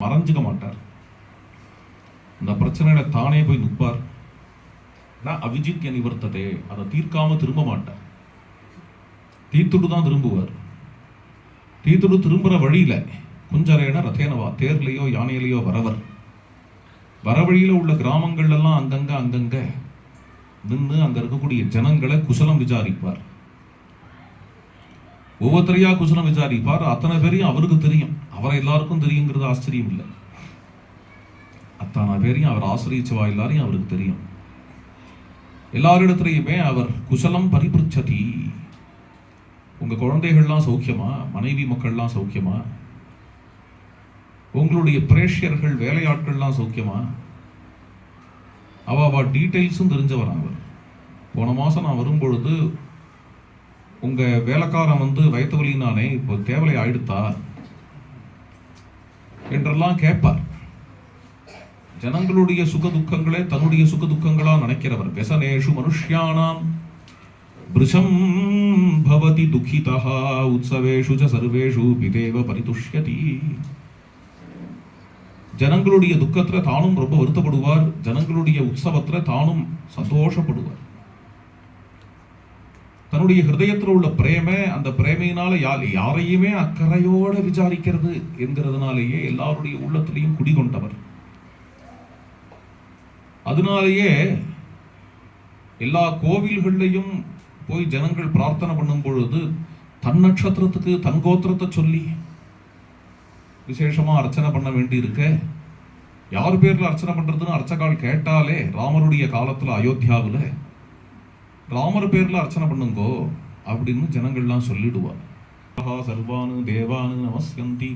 மறைஞ்சுக்க மாட்டார். இந்த பிரச்சனையில தானே போய் நிற்பார். நான் அவிஜித்ய நிவர்த்ததே அதை தீர்க்காம திரும்ப மாட்டார். தீர்த்துட்டு தான் திரும்புவார். தீர்த்துட்டு திரும்புற வழியில குஞ்சரேன ரத்தேனவா தேர்லையோ யானையிலையோ வரவர். வர வழியில உள்ள கிராமங்கள்லாம் அங்கங்க அங்கங்க நின்று அங்க இருக்கக்கூடிய ஜனங்களை குசலம் விசாரிப்பார். ஒவ்வொருத்தரையா குசலம் விசாரிப்பார். அத்தனை பேரையும் அவருக்கு தெரியும். அவரை எல்லாருக்கும் தெரியுங்கிறது ஆச்சரியம் இல்லை. அத்தான பேரையும் அவர் ஆசிரியச்சவா எல்லாரையும் அவருக்கு தெரியும். எல்லாரிடத்துலையுமே அவர் குசலம் பரிபிருச்சதி. உங்க குழந்தைகள்லாம் சௌக்கியமா? மனைவி மக்கள்லாம் சௌக்கியமா? உங்களுடைய பிரேஷியர்கள் வேலையாட்கள்லாம் சௌக்கியமா? அவ அவ டீட்டெயில்ஸும் தெரிஞ்சவர் அவர்? போன மாதம் நான் வரும்பொழுது உங்கள் வேலைக்காரன் வந்து வயத்து வலினானே இப்போ தேவலை ஆயிடுத்தா? என்றெல்லாம் கேட்பார். ஜனங்களுடைய சுக துக்கங்களே தன்னுடைய சுக துக்கங்களா நினைக்கிறவர். வெசனேஷு மனுஷ்யானாம். பிருஷம் பவதி துக்கிதா உற்சவேஷு ச சர்வேஷு பிதேவ பரிதுஷ்யதி. ஜனங்களுடைய துக்கத்தில் தானும் ரொம்ப வருத்தப்படுவார். ஜனங்களுடைய உற்சவத்தில் தானும் சந்தோஷப்படுவார். தன்னுடைய ஹிருதயத்தில் உள்ள பிரேம அந்த பிரேமையினால யார் யாரையுமே அக்கறையோட விசாரிக்கிறது என்கிறதுனாலேயே எல்லாருடைய உள்ளத்திலையும் குடிகொண்டவர் அதனாலேயே எல்லா கோவில்கள்லையும் போய் ஜனங்கள் பிரார்த்தனை பண்ணும் பொழுது தன் நட்சத்திரத்துக்கு தன் கோத்திரத்தை சொல்லி விசேஷமாக அர்ச்சனை பண்ண வேண்டி இருக்க யார் பேரில் அர்ச்சனை பண்ணுறதுன்னு அர்ச்சகால் கேட்டாலே ராமருடைய காலத்தில் அயோத்தியாவில் ராமர் பேரில் அர்ச்சனை பண்ணுங்கோ அப்படின்னு ஜனங்கள்லாம் சொல்லிடுவார் சர்வானு தேவானு நமஸ்கந்தி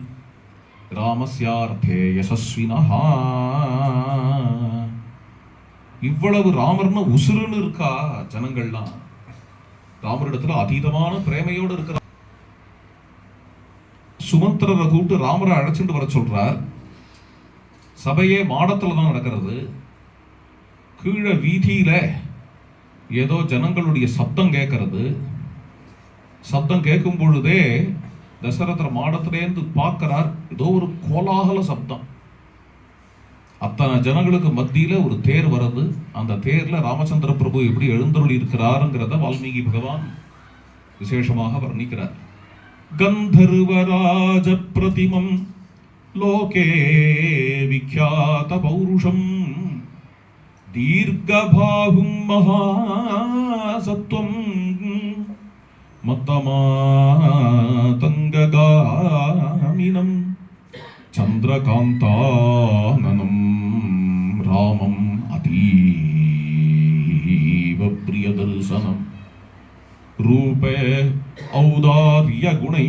ராமஸ்யார்த்தே யசஸ்வினஹா. இவ்வளவு ராமர்னு உசுருன்னு இருக்கா ஜனங்கள்லாம். ராமரிடத்துல அதீதமான பிரேமையோடு இருக்கிற சுமந்திரரை கூப்பிட்டு ராமரை அழைச்சிட்டு வர சொல்றார். சபையே மாடத்துல தான் நடக்கிறது. கீழே வீதியில ஏதோ ஜனங்களுடைய சப்தம் கேட்கறது. சப்தம் கேட்கும் பொழுதே தசரதர் மாடத்திலேருந்து பார்க்கிறார். ஏதோ ஒரு கோலாகல சப்தம். அத்தனை ஜனங்களுக்கு மத்தியில ஒரு தேர் வருது அந்த தேர்ல ராமச்சந்திர பிரபு எப்படி எழுந்தருளி இருக்கிறாருங்கிறத வால்மீகி பகவான் விசேஷமாக வர்ணிக்கிறார். கந்தர்வராஜ பிரதிமம் லோகே விக்யாத பௌருஷம். దీర్ఘబాహుం మహాసత్వం మతమాతంగగామినం చంద్రకాంతాననం రామం అతీవ ప్రియదర్శనం రూపే ఔదార్యగుణై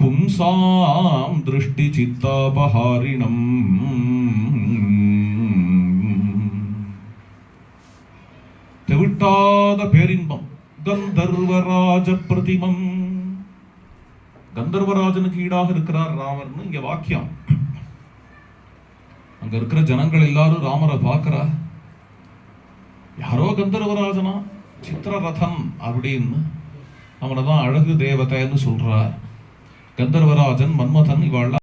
పుంసాం దృష్టిచిత్తాపహారిణం இல்லாத பேரின்பம். கந்தர்வராஜ பிரதிமம் கந்தர்வராஜனுக்கு ஈடாக இருக்கிறார் ராமர்னு இங்க வாக்கியம். அங்க இருக்கிற ஜனங்கள் எல்லாரும் ராமரை பார்க்கிறா. யாரோ கந்தர்வராஜனா? சித்திரரதம் அப்படின்னு அவனை தான் அழகு தேவதைன்னு சொல்றா. கந்தர்வராஜன் மன்மதன் இவாள்